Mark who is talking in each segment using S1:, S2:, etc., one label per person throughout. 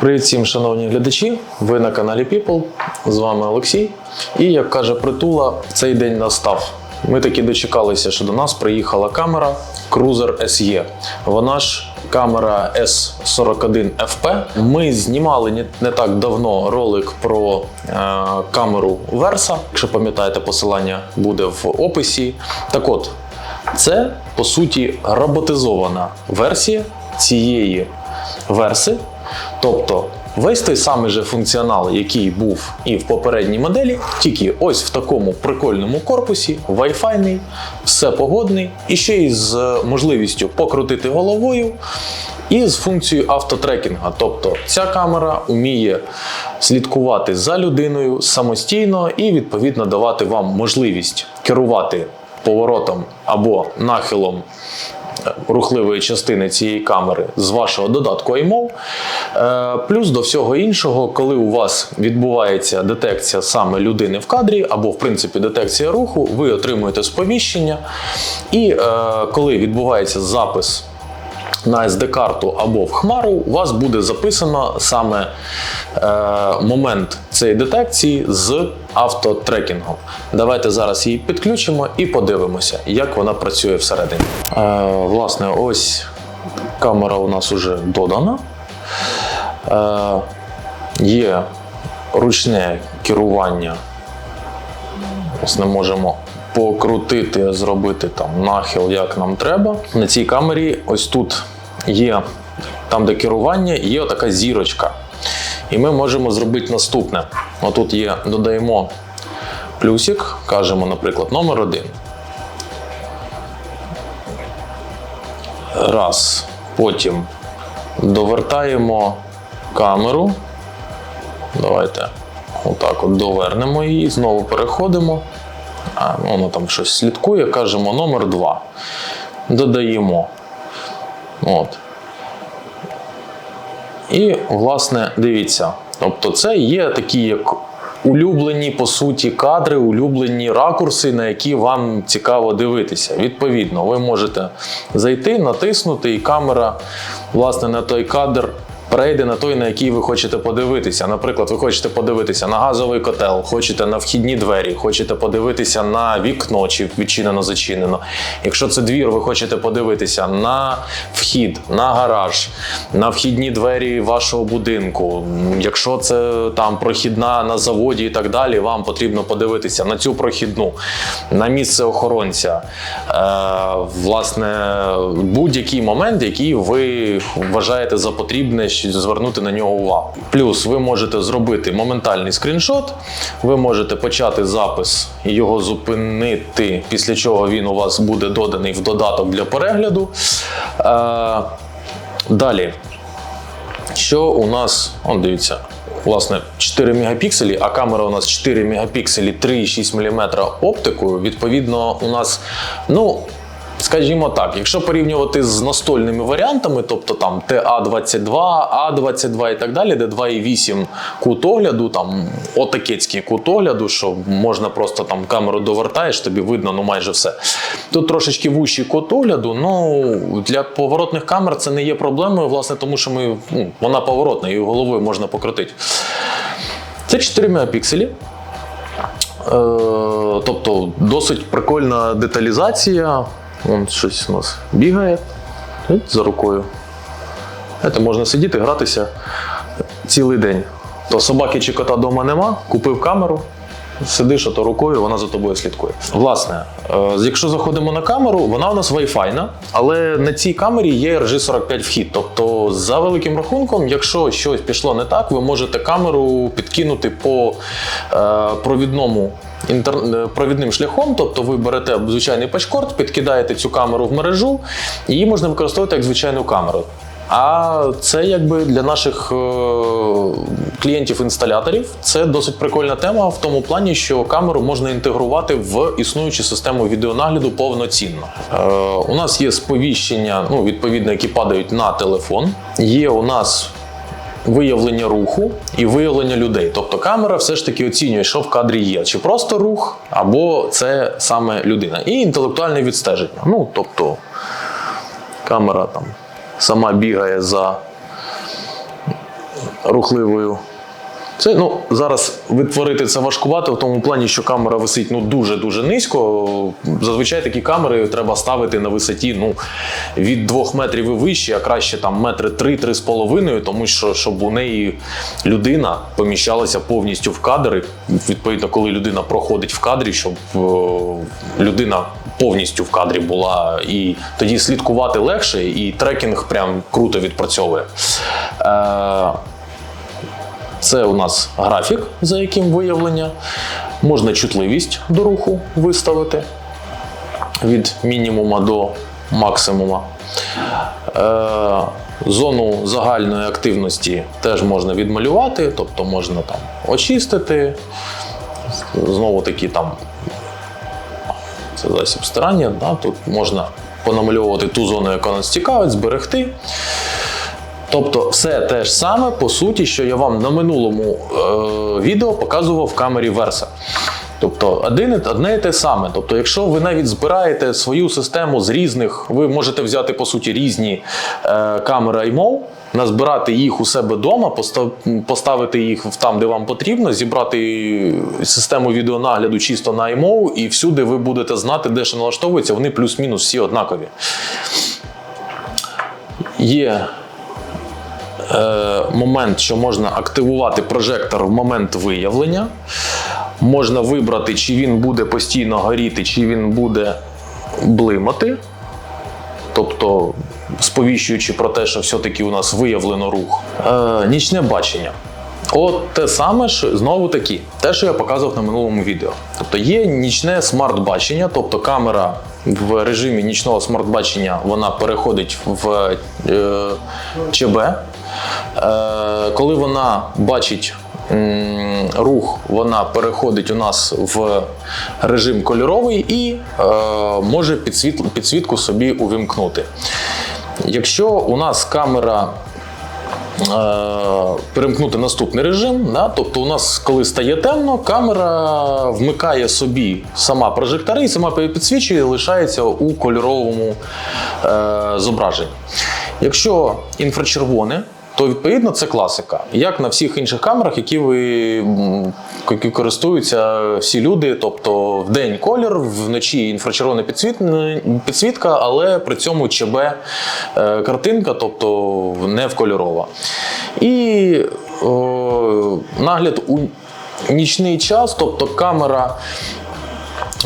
S1: Привіт всім, шановні глядачі! Ви на каналі People. З вами Олексій. І як каже Притула, цей день настав. Ми таки дочекалися, що до нас приїхала камера Cruiser SE. Вона ж камера S41FP. Ми знімали не, так давно ролик про е, камеру Versa. Якщо пам'ятаєте, посилання буде в описі. Так от, це по суті роботизована версія цієї верси. Тобто весь той самий же функціонал, який був і в попередній моделі, тільки ось в такому прикольному корпусі, Wi-Fi, все погодний, і ще й з можливістю покрутити головою. І з функцією автотрекінга, тобто ця камера вміє слідкувати за людиною самостійно і відповідно давати вам можливість керувати поворотом або нахилом рухливої частини цієї камери з вашого додатку iMov. Е, Плюс до всього іншого, коли у вас відбувається детекція саме людини в кадрі, або в принципі детекція руху, ви отримуєте сповіщення. І е, коли відбувається запис на SD-карту або в хмару, у вас буде записано саме е, момент цієї детекції з автотрекінгом. Давайте зараз її підключимо і подивимося, як вона працює всередині. Е, власне, ось камера у нас вже додана. Е, є ручне керування. Ось не можемо покрутити, зробити там нахил, як нам треба. На цій камері ось тут є, там де керування, є така зірочка. І ми можемо зробити наступне. Отут є, додаємо плюсик, кажемо, наприклад, номер один. Раз. Потім довертаємо камеру. Давайте отак от довернемо її, знову переходимо. Воно там щось слідкує, кажемо номер 2. Додаємо. От. І, власне, дивіться. Тобто, це є такі як улюблені, по суті, кадри, улюблені ракурси, на які вам цікаво дивитися. Відповідно, ви можете зайти, натиснути, і камера, власне, на той кадр. Перейде на той, на який ви хочете подивитися. Наприклад, ви хочете подивитися на газовий котел, хочете на вхідні двері, хочете подивитися на вікно, чи відчинено зачинено. Якщо це двір, ви хочете подивитися на вхід, на гараж, на вхідні двері вашого будинку. Якщо це там прохідна на заводі і так далі, вам потрібно подивитися на цю прохідну, на місце охоронця. Е, власне, будь-який момент, який ви вважаєте за потрібне звернути на нього увагу. Плюс ви можете зробити моментальний скріншот, ви можете почати запис і його зупинити, після чого він у вас буде доданий в додаток для перегляду. Е, далі. Що у нас, он дивіться, власне, 4 мегапікселі, а камера у нас 4 мегапікселі 3,6 мм оптикою. Відповідно, у нас, ну. Скажімо так, якщо порівнювати з настольними варіантами, тобто там TA22, A22 і так далі, де 2,8 кут огляду, там отакецький кут огляду, що можна просто там камеру довертаєш, тобі видно ну майже все. Тут трошечки вущий кут огляду, ну для поворотних камер це не є проблемою, власне, тому що ми, ну, вона поворотна, її головою можна покрутити. Це 4 мегапікселі. Е, тобто досить прикольна деталізація. Вон щось у нас бігає за рукою. Це можна сидіти, гратися цілий день. То собаки чи кота вдома нема, купив камеру, сидиш ото рукою, вона за тобою слідкує. Власне, е, якщо заходимо на камеру, вона у нас Wi-Fi, але на цій камері є RG45 вхід. Тобто, за великим рахунком, якщо щось пішло не так, ви можете камеру підкинути по е, провідному. Е, провідним шляхом, тобто ви берете звичайний пачкорд, підкидаєте цю камеру в мережу, її можна використовувати як звичайну камеру. А це якби для наших е, клієнтів-інсталяторів це досить прикольна тема в тому плані, що камеру можна інтегрувати в існуючу систему відеонагляду повноцінно. Е, у нас є сповіщення, ну відповідно, які падають на телефон. Є у нас виявлення руху і виявлення людей. Тобто камера все ж таки оцінює, що в кадрі є, чи просто рух, або це саме людина. І інтелектуальне відстеження. Ну, тобто, камера там сама бігає за рухливою. Це ну зараз відтворити це важкувато в тому плані, що камера висить ну дуже дуже низько. Зазвичай такі камери треба ставити на висоті ну від двох метрів і вище, а краще там метри три-три з половиною, тому що щоб у неї людина поміщалася повністю в кадр. Відповідно, коли людина проходить в кадрі, щоб е, людина повністю в кадрі була, і тоді слідкувати легше, і трекінг прям круто відпрацьовує. Е, це у нас графік, за яким виявлення. Можна чутливість до руху виставити від мінімума до максимума. Е, зону загальної активності теж можна відмалювати, тобто можна там очистити. Знову таки там це засіб стирання. Да? Тут можна понамальовувати ту зону, яка нас цікавить, зберегти. Тобто, все те ж саме, по суті, що я вам на минулому е, відео показував в камері Versa. Тобто один, одне і те саме. Тобто, якщо ви навіть збираєте свою систему з різних, ви можете взяти по суті різні е, камери iMov, назбирати їх у себе вдома, поставити їх там, де вам потрібно, зібрати систему відеонагляду чисто на iMov, і всюди ви будете знати, де що налаштовується, вони плюс-мінус всі однакові. Є е, момент, що можна активувати прожектор в момент виявлення. Можна вибрати, чи він буде постійно горіти, чи він буде блимати. Тобто, сповіщуючи про те, що все-таки у нас виявлено рух. Е, нічне бачення. От те саме ж знову таки, те, що я показував на минулому відео. Тобто є нічне смарт-бачення, тобто камера в режимі нічного смарт-бачення вона переходить в е, ЧБ. Е, коли вона бачить рух, вона переходить у нас в режим кольоровий і е, може підсвіт, підсвітку собі увімкнути. Якщо у нас камера е, перемкнути наступний режим. Да? Тобто, у нас, коли стає темно, камера вмикає собі сама прожектори і сама підсвічує, лишається у кольоровому е, зображенні. Якщо інфрачервоне, то відповідно це класика. Як на всіх інших камерах, які ви які користуються всі люди. Тобто в день колір, вночі інфрачервона підсвітка, але при цьому ЧБ е, картинка, тобто не вкольорова. І о, нагляд у нічний час, тобто камера.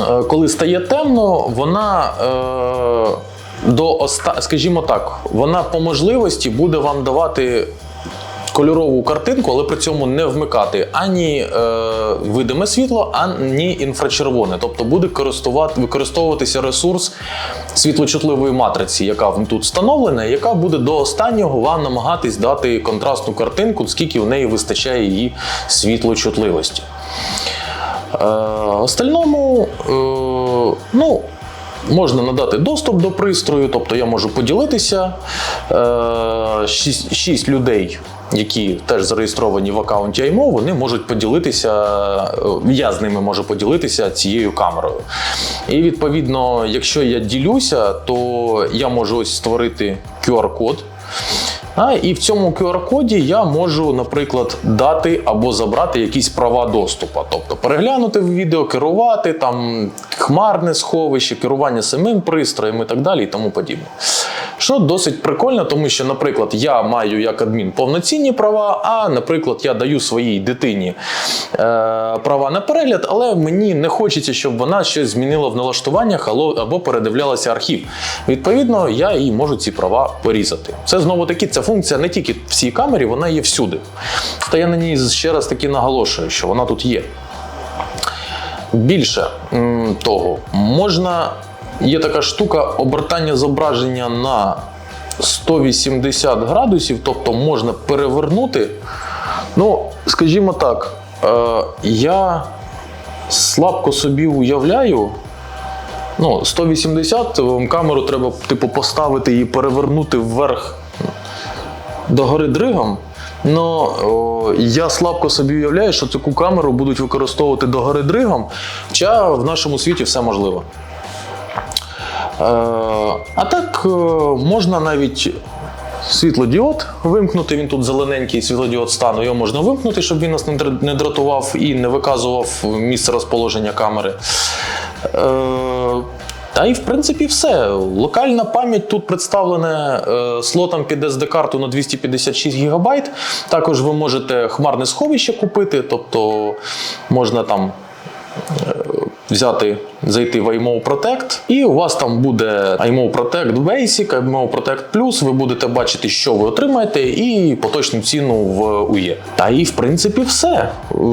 S1: Е, коли стає темно, вона е, до оста... скажімо так, вона по можливості буде вам давати кольорову картинку, але при цьому не вмикати ані е, видиме світло, ані інфрачервоне. Тобто буде користувати, використовуватися ресурс світлочутливої матриці, яка тут встановлена, яка буде до останнього вам намагатись дати контрастну картинку, скільки в неї вистачає її світлочутливості. Е, остальному, е, ну, можна надати доступ до пристрою, тобто я можу поділитися. Е, шість, людей, які теж зареєстровані в аккаунті IMO, вони можуть поділитися, е, я з ними можу поділитися цією камерою. І відповідно, якщо я ділюся, то я можу ось створити QR-код. А, і в цьому QR-коді я можу, наприклад, дати або забрати якісь права доступу. Тобто переглянути в відео, керувати, там хмарне сховище, керування самим пристроєм і так далі, і тому подібне. Що досить прикольно, тому що, наприклад, я маю як адмін повноцінні права, а, наприклад, я даю своїй дитині е, права на перегляд, але мені не хочеться, щоб вона щось змінила в налаштуваннях або, передивлялася архів. Відповідно, я їй можу ці права порізати. Це знову таки, ця функція не тільки в цій камері, вона є всюди. Та я на ній ще раз таки наголошую, що вона тут є. Більше того, можна. Є така штука обертання зображення на 180 градусів, тобто можна перевернути. Ну, скажімо так, е, я слабко собі уявляю. Ну, 180 вам камеру треба типу, поставити і перевернути вверх догори дригом. Ну, я слабко собі уявляю, що таку камеру будуть використовувати догори дригом, хоча в нашому світі все можливо. Е, а так е, можна навіть світлодіод вимкнути. Він тут зелененький світлодіод стану. Його можна вимкнути, щоб він нас не дратував і не виказував місце розположення камери. Е, та і в принципі все. Локальна пам'ять тут представлена слотом під SD-карту на 256 ГБ. Також ви можете хмарне сховище купити, тобто можна там взяти, зайти в iMO Protect, і у вас там буде iMO Protect Basic, iMO Protect Plus, ви будете бачити, що ви отримаєте, і поточну ціну в UE. Та і в принципі все.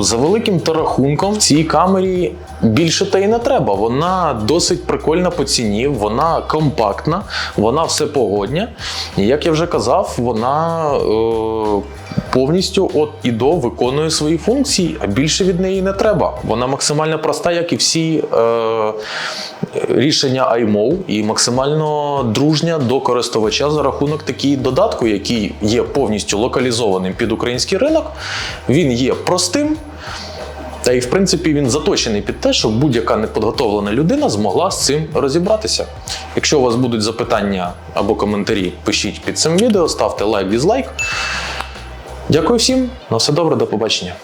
S1: За великим та рахунком цій камері більше та й не треба. Вона досить прикольна по ціні, вона компактна, вона все погодня. І як я вже казав, вона. Е- повністю от і до виконує свої функції, а більше від неї не треба. Вона максимально проста, як і всі е, рішення iMO, і максимально дружня до користувача за рахунок такий додатку, який є повністю локалізованим під український ринок. Він є простим. Та і в принципі він заточений під те, щоб будь-яка неподготовлена людина змогла з цим розібратися. Якщо у вас будуть запитання або коментарі, пишіть під цим відео, ставте лайк, дізлайк. Дякую всім, на все добре, до побачення.